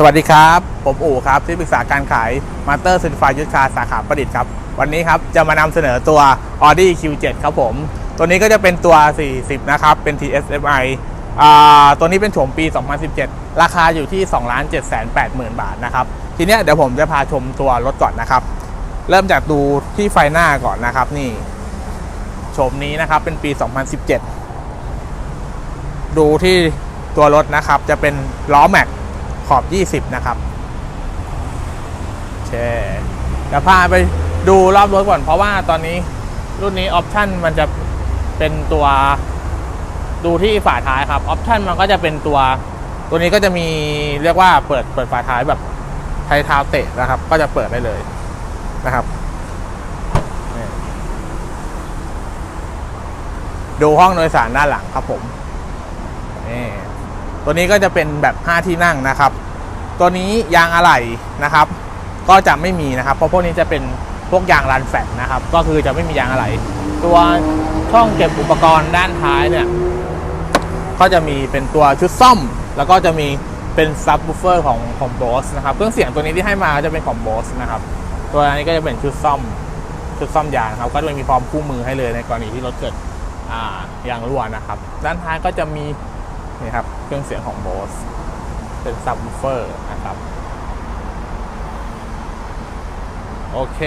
สวัสดีครับ ผมอู๋ครับที่ปรึกษาการขายมาสเตอร์ซินฟายุทธคาสาขาประดิษฐ์ครับ วันนี้ครับจะมานำเสนอตัว Audi Q7 ครับผม ตัวนี้ก็จะเป็นตัว 40 นะครับ เป็น TSMI อ่าตัวนี้เป็นโฉมปี 2017 ราคาอยู่ที่ 2 7 8 0 0 0 0 บาทนะครับ ทีนี้เดี๋ยวผมจะพาชมตัวรถก่อนนะครับ เริ่มจากดูที่ไฟหน้าก่อนนะครับนี่โฉมนี้นะครับเป็นปี 2017 ดูที่ตัวรถนะครับจะเป็นล้อแม็ก ขอบ 20 นะครับโอเคเดี๋ยวพาไปดูรอบรถก่อน เพราะว่าตอนนี้รุ่นนี้ออปชั่นมันจะเป็นตัวดูที่ฝาท้ายครับออปชั่นมันก็จะเป็นตัวตัวนี้ก็จะมีเรียกว่าเปิดเปิดฝาท้ายแบบไทยเท้าเตะนะครับ ก็จะเปิดได้เลยนะครับดูห้องโดยสารด้านหลังครับผมนี่ ตัวนี้ก็จะเป็นแบบ 5 ที่นั่งนะครับ ตัวนี้ยางอะไหล่นะครับ ก็จะไม่มีนะครับ เพราะพวกนี้จะเป็นพวกยางรันแฟตนะครับ ก็คือจะไม่มียางอะไหล่ตัวช่องเก็บอุปกรณ์ด้านท้ายเนี่ย ก็จะมีเป็นตัวชุดซ่อม แล้วก็จะมีเป็นซับ w ูเฟอร์ของของโบสนะครับ เครื่องเสียงตัวนี้ที่ให้มาจะเป็นของโบสนะครับ ตัวนี้ก็จะเป็นชุดซ่อมชุดซ่อมยางครับ ก็จะมีพร้อมคู่มือให้เลยในกรณีที่รถเกิดอ่ายางรั่วนะครับ ด้านท้ายก็จะมี นี่ครับ เครื่องเสียงของ Bose เป็นซับ w ูเฟอร์นะครับ โอเค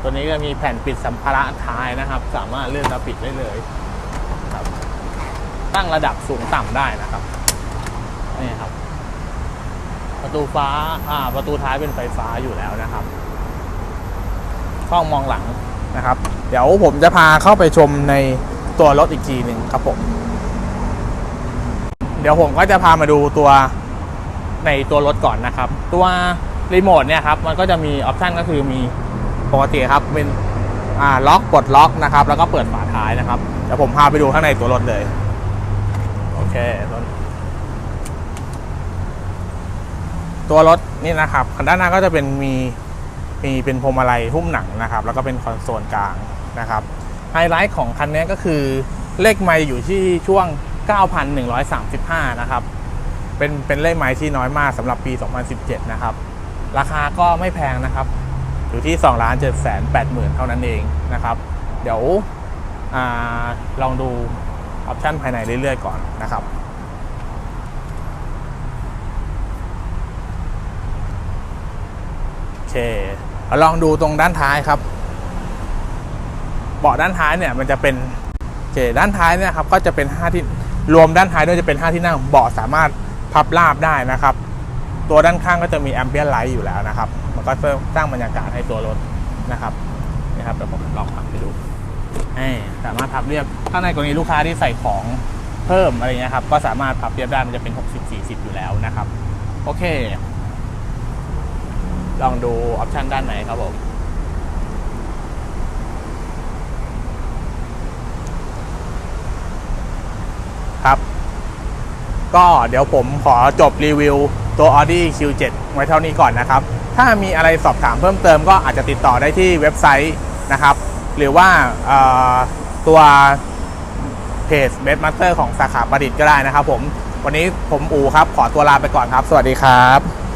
ตัวนี้ก็มีแผ่นปิดสัมภาระท้ายนะครับ สามารถเลื่อนมาปิดได้เลยครับ ตั้งระดับสูงต่ำได้นะครับ นี่ครับ ประตูฟ้า อ่า ประตูท้ายเป็นไฟฟ้าอยู่แล้วนะครับช่องมองหลังนะครับ เดี๋ยวผมจะพาเข้าไปชมในตัวรถอีกทีหนึ่งครับผม เดี๋ยวผมก็จะพามาดูตัวในตัวรถก่อนนะครับ ตัวรีโมทเนี่ยครับมันก็จะมีออปชันก็คือมีปกติครับเป็นอ่าล็อกปลดล็อกนะครับ แล้วก็เปิดฝาท้ายนะครับเดี๋ยวผมพาไปดูข้างในตัวรถเลย โอเคตัวรถนี่นะครับด้านหน้าก็จะเป็นมีมีเป็นพวงมาลัยหุ้มหนังนะครับ แล้วก็เป็นคอนโซลกลางนะครับไฮไลท์ของคันนี้ก็คือเลขไมล์อยู่ที่ช่วง 9,135 นะครับ เป็นเป็นเลขไมล์ที่น้อยมากสำหรับปี 2017 นะครับ ราคาก็ไม่แพงนะครับ อยู่ที่2 7 8 0 0 0 0เท่านั้นเองนะครับ เดี๋ยวอาลองดูออปชันภายในเรื่อยๆ ก่อนนะครับโอเคเอาลองดูตรงด้านท้ายครับเบาะด้านท้ายเนี่ยมันจะเป็นโอเคด้านท้ายเนี่ยครับก็จะเป็น5ที่ รวมด้านท้ายด้วยจะเป็น 5 ที่นั่งเบาะสามารถพับราบได้นะครับ ตัวด้านข้างก็จะมีแอมเบียนไลท์อยู่แล้วนะครับ มันก็สร้างบรรยากาศให้ตัวรถนะครับนี่ครับเดี๋ยวผมลองพับให้ดูให้สามารถพับเรียบข้างในกรณีลูกค้าที่ใส่ของเพิ่มอะไรเงี้ยครับก็สามารถพับเรียบได้มันจะเป็น 60-40 อยู่แล้วนะครับ โอเค ลองดูออปชันด้านไหนครับผม ครับ ก็เดี๋ยวผมขอจบรีวิวตัว Audi Q7 ไว้เท่านี้ก่อนนะครับ ถ้ามีอะไรสอบถามเพิ่มเติมก็อาจจะติดต่อได้ที่เว็บไซต์นะครับ หรือว่าตัวเพจเบสมาสเตอร์ของสาขาประดิษฐ์ก็ได้นะครับผม วันนี้ผมอูครับ ขอตัวลาไปก่อนครับ สวัสดีครับ